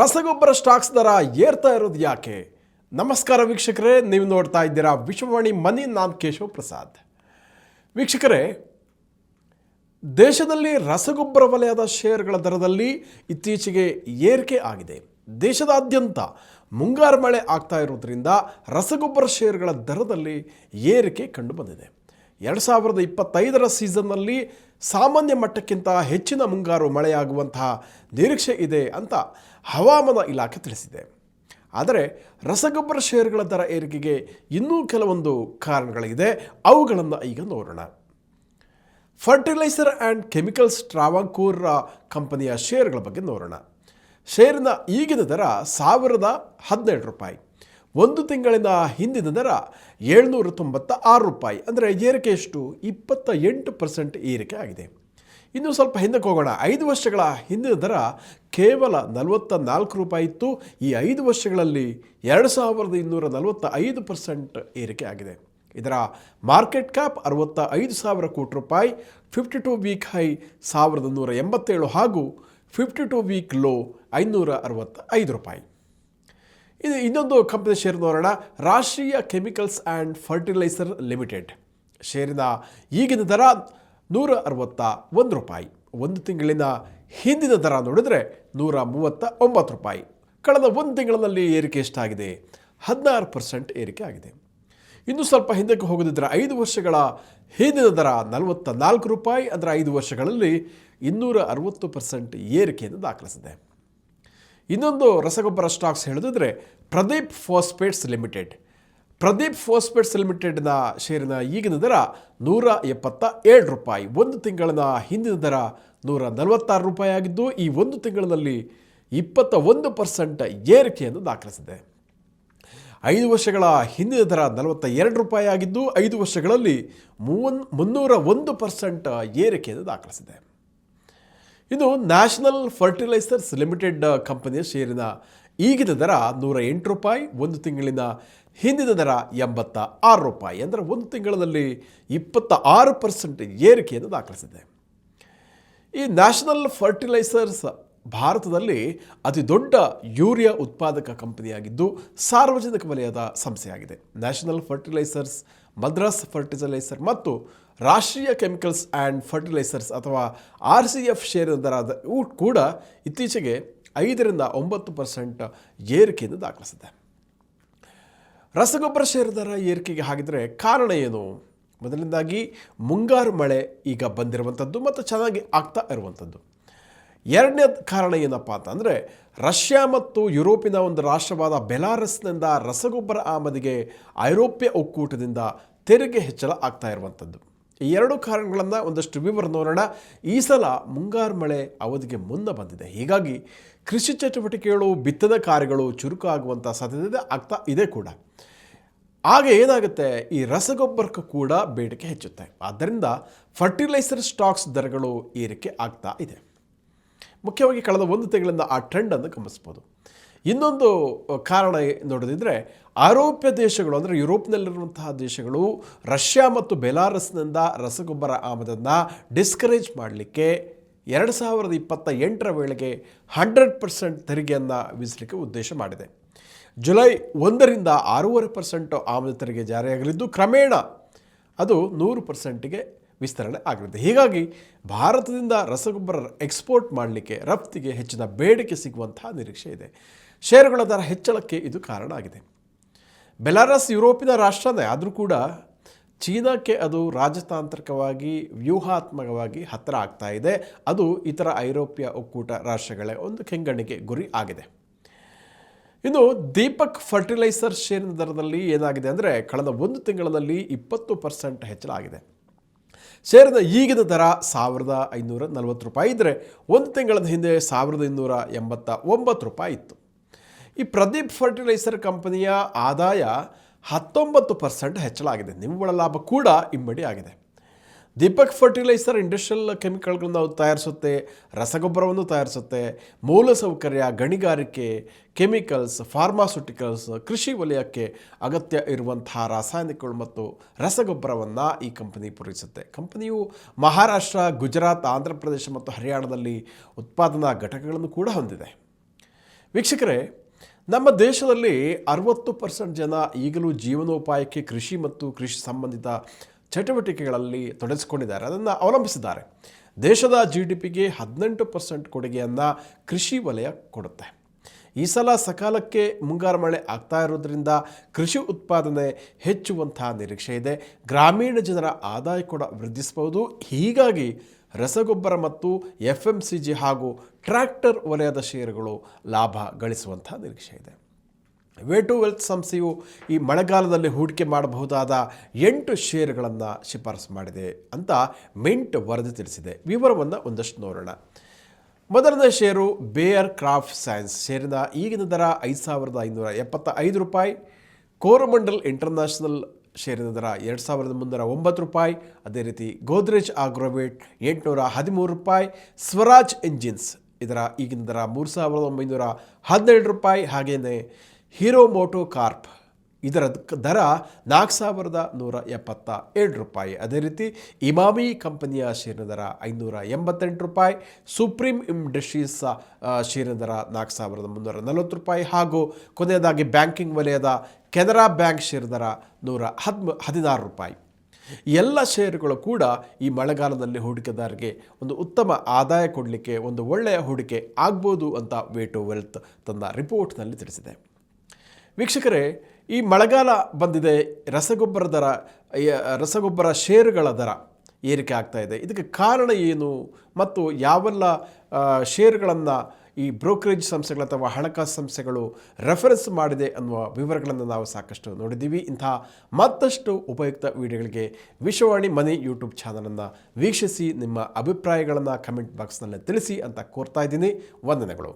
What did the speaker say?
ರಸಗೊಬ್ಬರ ಸ್ಟಾಕ್ಸ್ ದರ ಏರ್ತಾ ಇರೋದು ಯಾಕೆ? ನಮಸ್ಕಾರ ವೀಕ್ಷಕರೇ, ನೀವು ನೋಡ್ತಾ ಇದ್ದೀರಾ ವಿಶ್ವವಾಣಿ ಮನಿ ನಾನ್ ಕೇಶವ್ ಪ್ರಸಾದ್. ವೀಕ್ಷಕರೇ, ದೇಶದಲ್ಲಿ ರಸಗೊಬ್ಬರ ವಲಯದ ಶೇರ್ಗಳ ದರದಲ್ಲಿ ಇತ್ತೀಚೆಗೆ ಏರಿಕೆ ಆಗಿದೆ. ದೇಶದಾದ್ಯಂತ ಮುಂಗಾರು ಮಳೆ ಆಗ್ತಾ ಇರೋದ್ರಿಂದ ರಸಗೊಬ್ಬರ ಶೇರ್ಗಳ ದರದಲ್ಲಿ ಏರಿಕೆ ಕಂಡುಬಂದಿದೆ ಎರಡು ಸಾವಿರದ ಇಪ್ಪತ್ತೈದರ ಸೀಸನ್ನಲ್ಲಿ ಸಾಮಾನ್ಯ ಮಟ್ಟಕ್ಕಿಂತ ಹೆಚ್ಚಿನ ಮುಂಗಾರು ಮಳೆಯಾಗುವಂತಹ ನಿರೀಕ್ಷೆ ಇದೆ ಅಂತ ಹವಾಮಾನ ಇಲಾಖೆ ತಿಳಿಸಿದೆ. ಆದರೆ ರಸಗೊಬ್ಬರ ಷೇರುಗಳ ದರ ಏರಿಕೆಗೆ ಇನ್ನೂ ಕೆಲವೊಂದು ಕಾರಣಗಳಿದೆ. ಅವುಗಳನ್ನು ಈಗ ನೋಡೋಣ. ಫರ್ಟಿಲೈಸರ್ ಆ್ಯಂಡ್ ಕೆಮಿಕಲ್ಸ್ ಟ್ರಾವಾಂಕೂರ್ ಕಂಪನಿಯ ಷೇರುಗಳ ಬಗ್ಗೆ ನೋಡೋಣ. ಷೇರಿನ ಈಗಿನ ದರ ಸಾವಿರದ ಹದಿನೆರಡು ರೂಪಾಯಿ. ಒಂದು ತಿಂಗಳಿನ ಹಿಂದಿನ ದರ ಏಳ್ನೂರ ತೊಂಬತ್ತ ಆರು ರೂಪಾಯಿ. ಅಂದರೆ ಏರಿಕೆ ಎಷ್ಟು? ಇಪ್ಪತ್ತ ಎಂಟು ಪರ್ಸೆಂಟ್ ಏರಿಕೆ ಆಗಿದೆ. ಇನ್ನೂ ಸ್ವಲ್ಪ ಹಿಂದಕ್ಕೆ ಹೋಗೋಣ. ಐದು ವರ್ಷಗಳ ಹಿಂದಿನ ದರ ಕೇವಲ ನಲವತ್ತ ನಾಲ್ಕು ರೂಪಾಯಿ ಇತ್ತು. ಈ ಐದು ವರ್ಷಗಳಲ್ಲಿ ಎರಡು ಸಾವಿರದ ಇನ್ನೂರ ನಲವತ್ತ ಐದು ಪರ್ಸೆಂಟ್ ಏರಿಕೆ ಆಗಿದೆ. ಇದರ ಮಾರ್ಕೆಟ್ ಕ್ಯಾಪ್ ಅರವತ್ತ ಐದು ಸಾವಿರ ಕೋಟಿ ರೂಪಾಯಿ, ಫಿಫ್ಟಿ ಟು ವೀಕ್ ಹೈ ಸಾವಿರದ ನೂರ ಎಂಬತ್ತೇಳು ಹಾಗೂ ಫಿಫ್ಟಿ ಟು ವೀಕ್ ಲೋ ಐನೂರ ಅರವತ್ತ ಐದು ರೂಪಾಯಿ. ಇದು ಇನ್ನೊಂದು ಕಂಪನಿ ಶೇರ್ ನೋಡೋಣ. Rashtriya chemicals and fertilizer limited ಶೇರಿನ ಈಗಿನ ದರ ನೂರ ಅರವತ್ತ ಒಂದು ರೂಪಾಯಿ. ಒಂದು ತಿಂಗಳಿನ ಹಿಂದಿನ ದರ ನೋಡಿದರೆ ನೂರ ಮೂವತ್ತ ಒಂಬತ್ತು ರೂಪಾಯಿ. ಕಳೆದ ಒಂದು ತಿಂಗಳಲ್ಲಿ ಏರಿಕೆ ಎಷ್ಟಾಗಿದೆ? ಹದಿನಾರು ಪರ್ಸೆಂಟ್ ಏರಿಕೆ ಆಗಿದೆ. ಇನ್ನು ಸ್ವಲ್ಪ ಹಿಂದಕ್ಕೆ ಹೋಗೋದಿದ್ರೆ ಐದು ವರ್ಷಗಳ ಹಿಂದಿನ ದರ ನಲವತ್ತ ನಾಲ್ಕು ರೂಪಾಯಿ. ಅಂದರೆ ಐದು ವರ್ಷಗಳಲ್ಲಿ ಇನ್ನೂರ ಅರವತ್ತು ಪರ್ಸೆಂಟ್ ಏರಿಕೆಯನ್ನು ದಾಖಲಿಸಿದೆ. ಇನ್ನೊಂದು ರಸಗೊಬ್ಬರ ಸ್ಟಾಕ್ಸ್ ಹೇಳಿದ್ರೆ Pradeep phosphates limited. Pradeep phosphates ಲಿಮಿಟೆಡ್ನ ಷೇರಿನ ಈಗಿನ ದರ ನೂರ ಎಪ್ಪತ್ತ ಏಳು ರೂಪಾಯಿ. ಒಂದು ತಿಂಗಳಿನ ಹಿಂದಿನ ದರ ನೂರ ನಲವತ್ತಾರು ರೂಪಾಯಿ ಆಗಿದ್ದು, ಈ ಒಂದು ತಿಂಗಳಲ್ಲಿ ಇಪ್ಪತ್ತ ಒಂದು ಪರ್ಸೆಂಟ್ ಏರಿಕೆಯನ್ನು ದಾಖಲಿಸಿದೆ. ಐದು ವರ್ಷಗಳ ಹಿಂದಿನ ದರ ನಲವತ್ತ ಎರಡು ರೂಪಾಯಿ ಆಗಿದ್ದು, ಐದು ವರ್ಷಗಳಲ್ಲಿ ಮೂವನ್ ಮುನ್ನೂರ ಒಂದು ಪರ್ಸೆಂಟ್ ಏರಿಕೆಯನ್ನು ದಾಖಲಿಸಿದೆ. ಇನ್ನು ನ್ಯಾಷನಲ್ ಫರ್ಟಿಲೈಸರ್ಸ್ ಲಿಮಿಟೆಡ್ ಕಂಪನಿಯ ಷೇರಿನ ಈಗಿನ ದರ ನೂರ ಎಂಟು ರೂಪಾಯಿ, ಒಂದು ತಿಂಗಳಿನ ಹಿಂದಿನ ದರ ಎಂಬತ್ತ ಆರು ರೂಪಾಯಿ ಅಂದರೆ ಒಂದು ತಿಂಗಳಲ್ಲಿ ಇಪ್ಪತ್ತ ಆರು ಪರ್ಸೆಂಟ್ ಏರಿಕೆಯನ್ನು ದಾಖಲಿಸಿದೆ. ಈ ನ್ಯಾಷನಲ್ ಫರ್ಟಿಲೈಸರ್ಸ್ ಭಾರತದಲ್ಲಿ ಅತಿ ದೊಡ್ಡ ಯೂರಿಯಾ ಉತ್ಪಾದಕ ಕಂಪನಿಯಾಗಿದ್ದು ಸಾರ್ವಜನಿಕ ವಲಯದ ಸಂಸ್ಥೆಯಾಗಿದೆ. ನ್ಯಾಷನಲ್ ಫರ್ಟಿಲೈಸರ್ಸ್, ಮದ್ರಾಸ್ ಫರ್ಟಿಲೈಸರ್ ಮತ್ತು ರಾಷ್ಟ್ರೀಯ ಕೆಮಿಕಲ್ಸ್ ಆ್ಯಂಡ್ ಫರ್ಟಿಲೈಸರ್ಸ್ ಅಥವಾ ಆರ್ ಸಿ ಎಫ್ ಶೇರಿನ ದರದ ಕೂಡ ಇತ್ತೀಚೆಗೆ ಐದರಿಂದ ಒಂಬತ್ತು ಪರ್ಸೆಂಟ್ ಏರಿಕೆಯನ್ನು ದಾಖಲಿಸಿದೆ. ರಸಗೊಬ್ಬರ ಷೇರುದಾರ ದರ ಏರಿಕೆಗೆ ಹಾಗಿದ್ರೆ ಕಾರಣ ಏನು? ಮೊದಲನೇದಾಗಿ ಮುಂಗಾರು ಮಳೆ ಈಗ ಬಂದಿರುವಂಥದ್ದು ಮತ್ತು ಚೆನ್ನಾಗಿ ಆಗ್ತಾ ಇರುವಂಥದ್ದು ಎರಡನೇ ಕಾರಣ ಏನಪ್ಪ ಅಂತಂದರೆ ರಷ್ಯಾ ಮತ್ತು ಯುರೋಪಿನ ಒಂದು ರಾಷ್ಟ್ರವಾದ ಬೆಲಾರಸ್ನಿಂದ ರಸಗೊಬ್ಬರ ಆಮದಿಗೆ ಐರೋಪ್ಯ ಒಕ್ಕೂಟದಿಂದ ತೆರಿಗೆ ಹೆಚ್ಚಳ ಆಗ್ತಾ ಇರುವಂಥದ್ದು ಎರಡು ಕಾರಣಗಳನ್ನು ಒಂದಷ್ಟು ವಿವರ ನೋಡೋಣ. ಈ ಸಲ ಮುಂಗಾರು ಮಳೆ ಅವಧಿಗೆ ಮುನ್ನ ಬಂದಿದೆ. ಹೀಗಾಗಿ ಕೃಷಿ ಚಟುವಟಿಕೆಗಳು, ಬಿತ್ತದ ಕಾರ್ಯಗಳು ಚುರುಕಾಗುವಂಥ ಸಾಧ್ಯತೆ ಆಗ್ತಾ ಇದೆ ಕೂಡ. ಆಗ ಏನಾಗುತ್ತೆ? ಈ ರಸಗೊಬ್ಬರಕ್ಕೂ ಕೂಡ ಬೇಡಿಕೆ ಹೆಚ್ಚುತ್ತೆ. ಆದ್ದರಿಂದ ಫರ್ಟಿಲೈಸರ್ ಸ್ಟಾಕ್ಸ್ ದರಗಳು ಏರಿಕೆ ಆಗ್ತಾ ಇದೆ. ಮುಖ್ಯವಾಗಿ ಕಳೆದ ಒಂದು ತಿಂಗಳಿಂದ ಆ ಟ್ರೆಂಡನ್ನು ಗಮನಿಸ್ಬೋದು ಇನ್ನೊಂದು ಕಾರಣ ನೋಡೋದಿದ್ರೆ ಆರೋಪ್ಯ ದೇಶಗಳು ಅಂದರೆ ಯುರೋಪ್ನಲ್ಲಿರುವಂತಹ ದೇಶಗಳು ರಷ್ಯಾ ಮತ್ತು ಬೆಲಾರಸ್ನಿಂದ ರಸಗೊಬ್ಬರ ಆಮದನ್ನು ಡಿಸ್ಕರೇಜ್ ಮಾಡಲಿಕ್ಕೆ ಎರಡು ಸಾವಿರದ ಇಪ್ಪತ್ತ ಎಂಟರ ವೇಳೆಗೆ ಹಂಡ್ರೆಡ್ ಪರ್ಸೆಂಟ್ ತೆರಿಗೆಯನ್ನು ವಿಧಿಸಲಿಕ್ಕೆ ಉದ್ದೇಶ ಮಾಡಿದೆ. ಜುಲೈ ಒಂದರಿಂದ ಆರೂವರೆ ಪರ್ಸೆಂಟ್ ಆಮದು ತೆರಿಗೆ ಜಾರಿಯಾಗಲಿದ್ದು ಕ್ರಮೇಣ ಅದು ನೂರು ಪರ್ಸೆಂಟಿಗೆ ವಿಸ್ತರಣೆ ಆಗಲಿದೆ. ಹೀಗಾಗಿ ಭಾರತದಿಂದ ರಸಗೊಬ್ಬರ ಎಕ್ಸ್ಪೋರ್ಟ್ ಮಾಡಲಿಕ್ಕೆ ರಫ್ತಿಗೆ ಹೆಚ್ಚಿನ ಬೇಡಿಕೆ ಸಿಗುವಂತಹ ನಿರೀಕ್ಷೆ ಇದೆ. ಷೇರುಗಳ ದರ ಹೆಚ್ಚಳಕ್ಕೆ ಇದು ಕಾರಣ ಆಗಿದೆ. ಬೆಲಾರಸ್ ಯುರೋಪಿನ ರಾಷ್ಟ್ರನೇ, ಆದರೂ ಕೂಡ ಚೀನಾಕ್ಕೆ ಅದು ರಾಜತಾಂತ್ರಿಕವಾಗಿ, ವ್ಯೂಹಾತ್ಮಕವಾಗಿ ಹತ್ತಿರ ಆಗ್ತಾ ಇದೆ. ಅದು ಇತರ ಐರೋಪ್ಯ ಒಕ್ಕೂಟ ರಾಷ್ಟ್ರಗಳ ಒಂದು ಕೆಂಗಣ್ಣಿಗೆ ಗುರಿ ಆಗಿದೆ. ಇನ್ನು ದೀಪಕ್ ಫರ್ಟಿಲೈಸರ್ ಶೇರಿನ ದರದಲ್ಲಿ ಏನಾಗಿದೆ ಅಂದರೆ, ಕಳೆದ ಒಂದು ತಿಂಗಳಲ್ಲಿ ಇಪ್ಪತ್ತು ಪರ್ಸೆಂಟ್ ಹೆಚ್ಚಳ ಆಗಿದೆ. ಷೇರಿನ ಈಗಿನ ದರ ಸಾವಿರದ ಐನೂರ ನಲವತ್ತು ರೂಪಾಯಿ ಇದ್ದರೆ ಒಂದು ತಿಂಗಳ ಹಿಂದೆ ಸಾವಿರದ ಇನ್ನೂರ ಎಂಬತ್ತ ಒಂಬತ್ತು ರೂಪಾಯಿ ಇತ್ತು. ಈ ಪ್ರದೀಪ್ ಫರ್ಟಿಲೈಸರ್ ಕಂಪನಿಯ ಆದಾಯ ಹತ್ತೊಂಬತ್ತು ಪರ್ಸೆಂಟ್ ಹೆಚ್ಚಳ ಆಗಿದೆ ನಿವ್ವಳ ಲಾಭ ಕೂಡ ಇಮ್ಮಡಿ ಆಗಿದೆ. ದೀಪಕ್ ಫರ್ಟಿಲೈಸರ್ ಇಂಡಸ್ಟ್ರಿಯಲ್ ಕೆಮಿಕಲ್ಗಳನ್ನು ತಯಾರಿಸುತ್ತೆ, ರಸಗೊಬ್ಬರವನ್ನು ತಯಾರಿಸುತ್ತೆ. ಮೂಲಸೌಕರ್ಯ ಗಣಿಗಾರಿಕೆ, ಕೆಮಿಕಲ್ಸ್, ಫಾರ್ಮಾಸ್ಯುಟಿಕಲ್ಸ್, ಕೃಷಿ ವಲಯಕ್ಕೆ ಅಗತ್ಯ ಇರುವಂತಹ ರಾಸಾಯನಿಕಗಳು ಮತ್ತು ರಸಗೊಬ್ಬರವನ್ನು ಈ ಕಂಪನಿ ಪೂರೈಸುತ್ತೆ. ಕಂಪನಿಯು ಮಹಾರಾಷ್ಟ್ರ, ಗುಜರಾತ್ ಆಂಧ್ರ ಪ್ರದೇಶ ಮತ್ತು ಹರಿಯಾಣದಲ್ಲಿ ಉತ್ಪಾದನಾ ಘಟಕಗಳನ್ನು ಕೂಡ ಹೊಂದಿದೆ. ವೀಕ್ಷಕರೇ ನಮ್ಮ ದೇಶದಲ್ಲಿ ಅರವತ್ತು ಪರ್ಸೆಂಟ್ ಜನ ಈಗಲೂ ಜೀವನೋಪಾಯಕ್ಕೆ ಕೃಷಿ ಮತ್ತು ಕೃಷಿ ಸಂಬಂಧಿತ ಚಟುವಟಿಕೆಗಳಲ್ಲಿ ತೊಡಗಿಸಿಕೊಂಡಿದ್ದಾರೆ. ಅದನ್ನು ಅವಲಂಬಿಸಿದ್ದಾರೆ. ದೇಶದ ಜಿ ಡಿ ಪಿಗೆ ಹದಿನೆಂಟು ಪರ್ಸೆಂಟ್ ಕೊಡುಗೆಯನ್ನು ಕೃಷಿ ವಲಯ ಕೊಡುತ್ತೆ. ಈ ಸಲ ಸಕಾಲಕ್ಕೆ ಮುಂಗಾರು ಮಳೆ ಆಗ್ತಾ ಇರೋದ್ರಿಂದ ಕೃಷಿ ಉತ್ಪಾದನೆ ಹೆಚ್ಚುವಂತಹ ನಿರೀಕ್ಷೆ ಇದೆ. ಗ್ರಾಮೀಣ ಜನರ ಆದಾಯ ಕೂಡ ವೃದ್ಧಿಸಬಹುದು. ಹೀಗಾಗಿ ರಸಗೊಬ್ಬರ ಮತ್ತು ಎಫ್ ಎಂ ಸಿ ಜಿ ಹಾಗೂ ಟ್ರ್ಯಾಕ್ಟರ್ ವಲಯದ ಷೇರುಗಳು ಲಾಭ ಗಳಿಸುವಂಥ ನಿರೀಕ್ಷೆ ಇದೆ. ವೇ ಟು ವೆಲ್ತ್ ಸಂಸ್ಥೆಯು ಈ ಮಳೆಗಾಲದಲ್ಲಿ ಹೂಡಿಕೆ ಮಾಡಬಹುದಾದ ಎಂಟು ಷೇರುಗಳನ್ನು ಶಿಫಾರಸು ಮಾಡಿದೆ ಅಂತ ಮಿಂಟ್ ವರದಿ ತಿಳಿಸಿದೆ. ವಿವರವನ್ನು ಒಂದಷ್ಟು ನೋಡೋಣ. ಮೊದಲನೇ ಷೇರು ಬೇಯರ್ ಕ್ರಾಫ್ಟ್ ಸೈನ್ಸ್. ಷೇರಿನ ಈಗಿನ ದರ ಐದು ಸಾವಿರದ ಐನೂರ ಎಪ್ಪತ್ತ ಐದು ರೂಪಾಯಿ. ಕೋರಮಂಡಲ್ ಇಂಟರ್ನ್ಯಾಷನಲ್ ಷೇರಿನ ದರ ಎರಡು ಸಾವಿರದ ಮುನ್ನೂರ ಒಂಬತ್ತು ರೂಪಾಯಿ. ಅದೇ ರೀತಿ ಗೋದ್ರೇಜ್ ಆಗ್ರೋವೇಟ್ ಎಂಟುನೂರ ಹದಿಮೂರು ರೂಪಾಯಿ. ಸ್ವರಾಜ್ ಇಂಜಿನ್ಸ್ ಇದರ ಈಗಿನ ದರ ಮೂರು ಸಾವಿರದ ಒಂಬೈನೂರ ಹದಿನೇಳು ರೂಪಾಯಿ. ಹಾಗೆಯೇ ಹೀರೋ ಮೋಟೋ ಕಾರ್ಪ್ ಇದರ ದರ ನಾಲ್ಕು ಸಾವಿರದ ನೂರ ಎಪ್ಪತ್ತ ಏಳು ರೂಪಾಯಿ. ಅದೇ ರೀತಿ ಇಮಾಮಿ ಕಂಪನಿಯ ಷೇರಿನ ದರ ಐನೂರ ಎಂಬತ್ತೆಂಟು ರೂಪಾಯಿ. ಸುಪ್ರೀಂ ಇಂಡಸ್ಟ್ರೀಸ್ ಷೇರಿನ ದರ ನಾಲ್ಕು ಸಾವಿರದ ಮುನ್ನೂರ ನಲವತ್ತು ರೂಪಾಯಿ. ಹಾಗೂ ಕೊನೆಯದಾಗಿ ಬ್ಯಾಂಕಿಂಗ್ ವಲಯದ ಕೆನರಾ ಬ್ಯಾಂಕ್ ಷೇರು ದರ ನೂರ ಹದ್ಮ, ಹದಿನಾರು ರೂಪಾಯಿ. ಎಲ್ಲ ಷೇರುಗಳು ಕೂಡ ಈ ಮಳೆಗಾಲದಲ್ಲಿ ಹೂಡಿಕೆದಾರರಿಗೆ ಒಂದು ಉತ್ತಮ ಆದಾಯ ಕೊಡಲಿಕ್ಕೆ ಒಂದು ಒಳ್ಳೆಯ ಹೂಡಿಕೆ ಆಗ್ಬೋದು ಅಂತ ವೇ ಟು ವೆಲ್ತ್ ತನ್ನ ರಿಪೋರ್ಟ್ನಲ್ಲಿ ತಿಳಿಸಿದೆ. ವೀಕ್ಷಕರೇ, ಈ ಮಳೆಗಾಲ ಬಂದಿದೆ, ರಸಗೊಬ್ಬರ ದರ ರಸಗೊಬ್ಬರ ಷೇರುಗಳ ದರ ಏರಿಕೆ ಆಗ್ತಾ ಇದೆ. ಇದಕ್ಕೆ ಕಾರಣ ಏನು ಮತ್ತು ಯಾವೆಲ್ಲ ಷೇರುಗಳನ್ನು ಈ ಬ್ರೋಕರೇಜ್ ಸಂಸ್ಥೆಗಳು ಅಥವಾ ಹಣಕಾಸು ಸಂಸ್ಥೆಗಳು ರೆಫರೆನ್ಸ್ ಮಾಡಿದೆ ಅನ್ನುವ ವಿವರಗಳನ್ನು ನಾವು ಸಾಕಷ್ಟು ನೋಡಿದ್ದೀವಿ. ಇಂತಹ ಮತ್ತಷ್ಟು ಉಪಯುಕ್ತ ವಿಡಿಯೋಗಳಿಗೆ ವಿಶ್ವವಾಣಿ ಮನಿ ಯೂಟ್ಯೂಬ್ ಚಾನಲನ್ನು ವೀಕ್ಷಿಸಿ, ನಿಮ್ಮ ಅಭಿಪ್ರಾಯಗಳನ್ನು ಕಮೆಂಟ್ ಬಾಕ್ಸ್ನಲ್ಲಿ ತಿಳಿಸಿ ಅಂತ ಕೋರ್ತಾ ಇದ್ದೀನಿ. ವಂದನೆಗಳು.